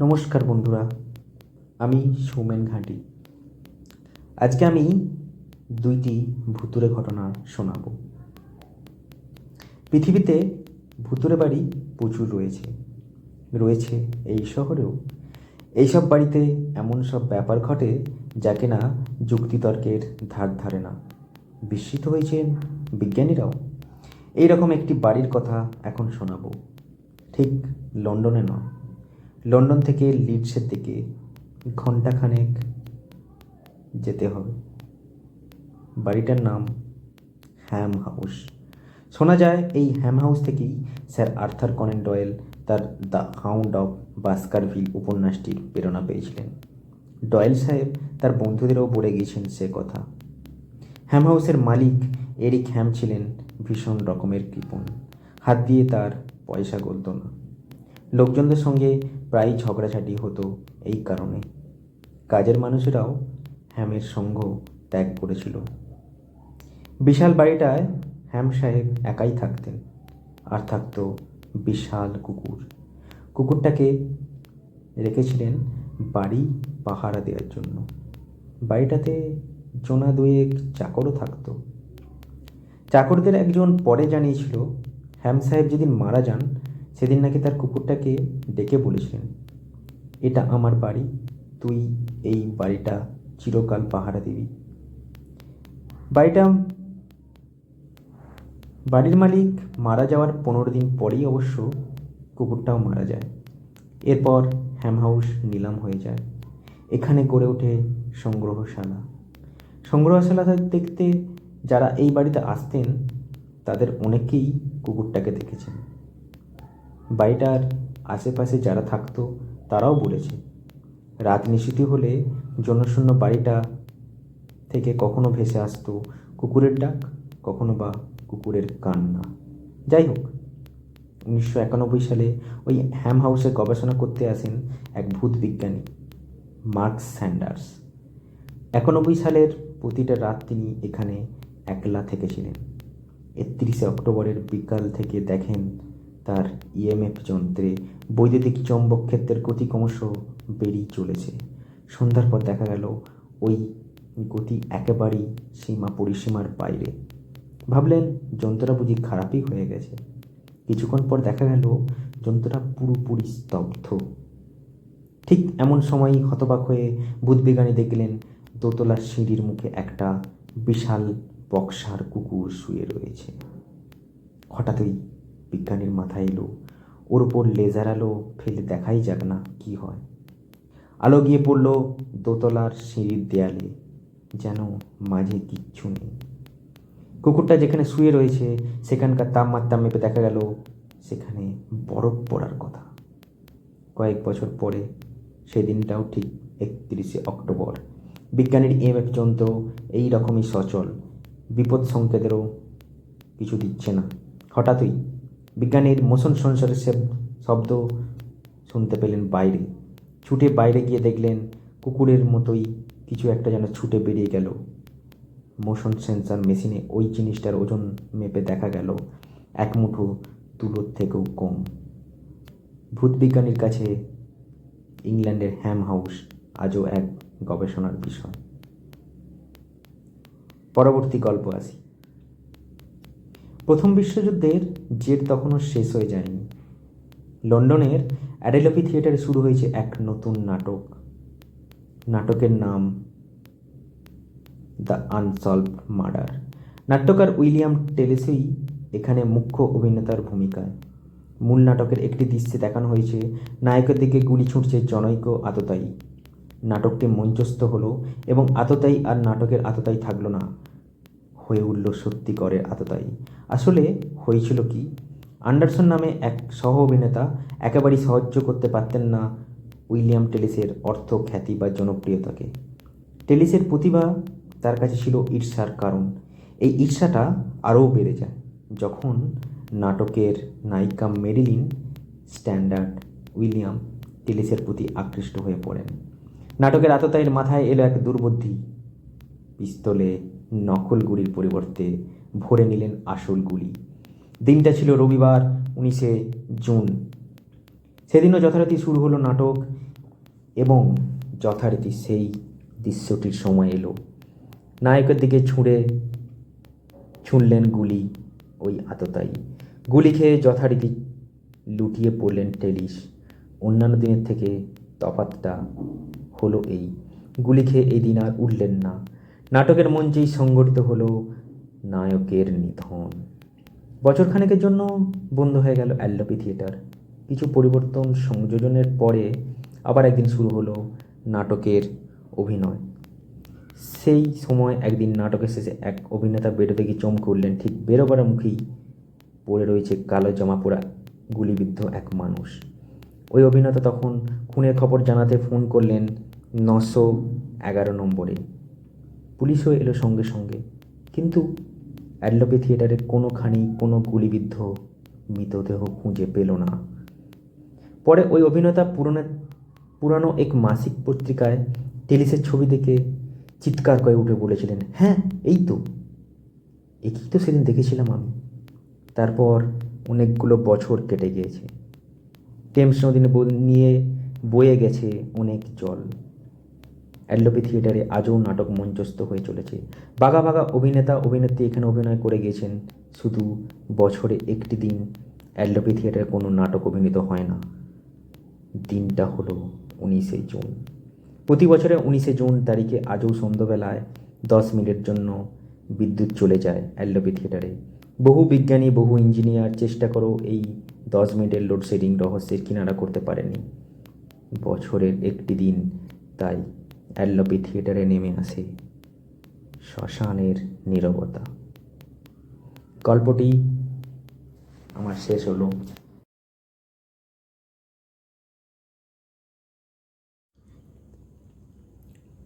নমস্কার বন্ধুরা, আমি সৌমেন ঘাঁটি। আজকে আমি দুইটি ভুতুরে ঘটনা শোনাব। পৃথিবীতে ভুতুরে বাড়ি প্রচুর রয়েছে। রয়েছে এই শহরেও। এইসব বাড়িতে এমন সব ব্যাপার ঘটে যা কিনা যুক্তিতর্কের ধার ধারে না। বিস্মিত হয়েছেন বিজ্ঞানীরাও। এই রকম একটি বাড়ির কথা এখন শোনাবো। ঠিক লন্ডনে নয়। লন্ডন থেকে লিডসের দিকে ঘন্টাখানেক যেতে হবে। বাড়িটার নাম হ্যাম হাউস। শোনা যায়, এই হ্যাম হাউস থেকেই স্যার আর্থার কনেন ডয়েল তার দ্য হাউন্ড অফ বাস্কারভিল উপন্যাসটির প্রেরণা পেয়েছিলেন। ডয়েল সাহেব তার বন্ধুদেরও বলে গিয়েছেন সে কথা। হ্যাম হাউসের মালিক এরিক হ্যাম ছিলেন ভীষণ রকমের কৃপণ। হাত দিয়ে তার পয়সা গলত না। লোকজনদের সঙ্গে প্রায় ঝগড়াঝাটি হতো এই কারণে। কাজের মানুষেরাও হ্যামের সঙ্গ ত্যাগ করেছিল। বিশাল বাড়িটায় হ্যাম সাহেব একাই থাকতেন, আর থাকতো বিশাল কুকুর। কুকুরটাকে রেখেছিলেন বাড়ি পাহারা দেওয়ার জন্য। বাড়িটাতে জোনা দুয়েক চাকরও থাকতো। চাকরদের একজন পরে জানিয়েছিল, হ্যাম সাহেব যেদিন মারা যান সেদিন নাকি তার কুকুরটাকে ডেকে বলেছিলেন, এটা আমার বাড়ি, তুই এই বাড়িটা চিরকাল পাহারা দিবি। বাড়িটা, বাড়ির মালিক মারা যাওয়ার পনেরো দিন পরেই অবশ্য কুকুরটাও মারা যায়। এরপর হ্যাম হাউস নিলাম হয়ে যায়। এখানে গড়ে ওঠে সংগ্রহশালা। সংগ্রহশালা দেখতে যারা এই বাড়িতে আসতেন, তাদের অনেকেই কুকুরটাকে দেখেছেন। বাড়িটার আশেপাশে যারা থাকতো, তারাও বলেছে। রাত নিশিতি হলে জনশূন্য বাড়িটা থেকে কখনো ভেসে আসতো কুকুরের ডাক, কখনো বা কুকুরের কান্না। যাই হোক, উনিশশো একানব্বই সালে ওই হ্যাম হাউসে গবেষণা করতে আসেন এক ভূত বিজ্ঞানী মার্কস স্যান্ডার্স। একানব্বই সালের প্রতিটা রাত তিনি এখানে একলা থেকেছিলেন। একত্রিশে অক্টোবরের বিকাল থেকে দেখেন তার ইএমএফ যন্ত্রে বৈদ্যুতিক চৌম্বক ক্ষেত্রের গতি ক্রমশ বেরিয়ে চলেছে। সন্ধ্যার পর দেখা গেল, ওই গতি একেবারেই সীমা পরিসীমার বাইরে। ভাবলেন, যন্ত্রটা বুঝি খারাপই হয়ে গেছে। কিছুক্ষণ পর দেখা গেল, যন্ত্রটা পুরোপুরি স্তব্ধ। ঠিক এমন সময়ই হতবাক হয়ে বুধবিজ্ঞানী দেখলেন, দোতলার সিঁড়ির মুখে একটা বিশাল বক্সার কুকুর শুয়ে রয়েছে। হঠাৎই বিজ্ঞানীর মাথায় এলো। ওর ওপর লেজার আলো ফেলে দেখাই যাক না কি হয়। আলো গিয়ে পড়ল দোতলার সিঁড়ির দেয়ালে। যেন মাঝে কিচ্ছু নেই। কুকুরটা যেখানে শুয়ে রয়েছে, সেখানকার তাপমাত্রা মেপে দেখা গেল, সেখানে বরফ পড়ার কথা। কয়েক বছর পরে, সেদিনটাও ঠিক একত্রিশে অক্টোবর। বিজ্ঞানীর ইএমএফ যন্ত্র এই রকমই সচল। বিপদ সংকেতেরও কিছু দিচ্ছে না। হঠাৎই বিজ্ঞানীর মোশন সেন্সরের শব্দ শুনতে পেলেন বাইরে। ছুটে বাইরে গিয়ে দেখলেন কুকুরের মতোই কিছু একটা যেন ছুটে বেরিয়ে গেল। মোশন সেন্সার মেশিনে ওই জিনিসটার ওজন মেপে দেখা গেল এক মুঠো তুলোর থেকেও কম। ভূত বিজ্ঞানীর কাছে ইংল্যান্ডের হ্যাম হাউস আজও এক গবেষণার বিষয়। পরবর্তী গল্প আসি। প্রথম বিশ্বযুদ্ধের জেট তখনও শেষ হয়ে যায়নি। লন্ডনের অ্যাডেলপি থিয়েটারে শুরু হয়েছে এক নতুন নাটক। নাটকের নাম দ্য আনসলভ মার্ডার। নাট্যকার উইলিয়াম টেলেসই এখানে মুখ্য অভিনেতার ভূমিকায়। মূল নাটকের একটি দৃশ্যে দেখানো হয়েছে, নায়কের দিকে গুলি ছুটছে জনৈক আততায়ী। নাটকটি মঞ্চস্থ হলো এবং আততায়ী আর নাটকের আততায়ী থাকল না। হয়ে উঠল সত্যিকরের আততায়ী। আসলে হয়েছিল কি? আন্ডারসন নামে এক সহ অভিনেতা একেবারেই সাহায্য করতে পারতেন না উইলিয়াম টেলিসের অর্থ, খ্যাতি বা জনপ্রিয়তাকে। টেলিসের প্রতিভা তার কাছে ছিল ঈর্ষার কারণ। এই ঈর্ষাটা আরও বেড়ে যায় যখন নাটকের নায়িকা মেরিলিন স্ট্যান্ডার্ড উইলিয়াম টেলিসের প্রতি আকৃষ্ট হয়ে পড়েন। নাটকের আততায়ীর মাথায় এলো এক দুর্বুদ্ধি। পিস্তলে নকল গুলির পরিবর্তে ভরে নিলেন আসল গুলি। দিনটা ছিল রবিবার, উনিশে জুন। সেদিনও যথারীতি শুরু হলো নাটক এবং যথারীতি সেই দৃশ্যটির সময় এলো। নায়কের দিকে ছুঁড়ে ছুঁড়লেন গুলি ওই আততায়ী। গুলি খেয়ে যথারীতি লুটিয়ে পড়লেন টেলিস অন্যান্য দিনের থেকে তফাতটা হলো এই। গুলি খেয়ে এই দিন আর উঠলেন না। নাটকের মঞ্চেই সংগঠিত হলো, নায়কের নিধন। বছরখানেকের জন্য বন্ধ হয়ে গেল অ্যাল্লোপি থিয়েটার। কিছু পরিবর্তন সংযোজনের পরে আবার একদিন শুরু হলো নাটকের অভিনয়। সেই সময় একদিন নাটকের শেষে এক অভিনেতা বেরোতে গিয়ে চমকে উঠলেন। ঠিক বেরোবার মুখেই পড়ে রয়েছে কালো জামা পরা গুলিবিদ্ধ এক মানুষ। ওই অভিনেতা তখন খুনের খবর জানাতে ফোন করলেন নশো এগারো নম্বরে। পুলিশও এলো সঙ্গে সঙ্গে। কিন্তু অ্যাডলোপি থিয়েটারে কোনোখানি কোনো গুলিবিদ্ধ মৃতদেহ খুঁজে পেল না। পরে ওই অভিনেতা পুরনো, পুরানো এক মাসিক পত্রিকায় টেলিসের ছবি দেখে চিৎকার করে উঠে বলেছিলেন হ্যাঁ এই তো। একই তো সেদিন দেখেছিলাম আমি। তারপর অনেকগুলো বছর কেটে গিয়েছে। টেমস নদী নিয়ে বয়ে গেছে অনেক জল। অ্যাডলোপি থিয়েটারে আজও নাটক মঞ্চস্থ হয়ে চলেছে। বাঘা বাঘা অভিনেতা, অভিনেত্রী এখানে অভিনয় করে গিয়েছেন শুধু বছরে একটি দিন অ্যাডলোপি থিয়েটারে কোনো নাটক অভিনীত হয় না। দিনটা হলো উনিশে জুন। প্রতি বছরে উনিশে জুন তারিখে আজও সন্ধ্যাবেলায় দশ মিনিটের জন্য বিদ্যুৎ চলে যায় অ্যালোপি থিয়েটারে। বহু বিজ্ঞানী, বহু ইঞ্জিনিয়ার চেষ্টা করেও এই দশ মিনিটের লোডশেডিং রহস্যের কিনারা করতে পারেনি। বছরের একটি দিন, তাই অ্যালোপি থিয়েটারে নেমে আসে শ্মশানের নীরবতা। গল্পটি আমার শেষ হলো।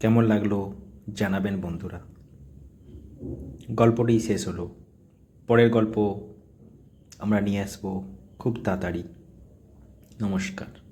কেমন লাগল জানাবেন বন্ধুরা? গল্পটি শেষ হলো। পরের গল্প আমরা নিয়ে আসব খুব তাড়াতাড়ি। নমস্কার।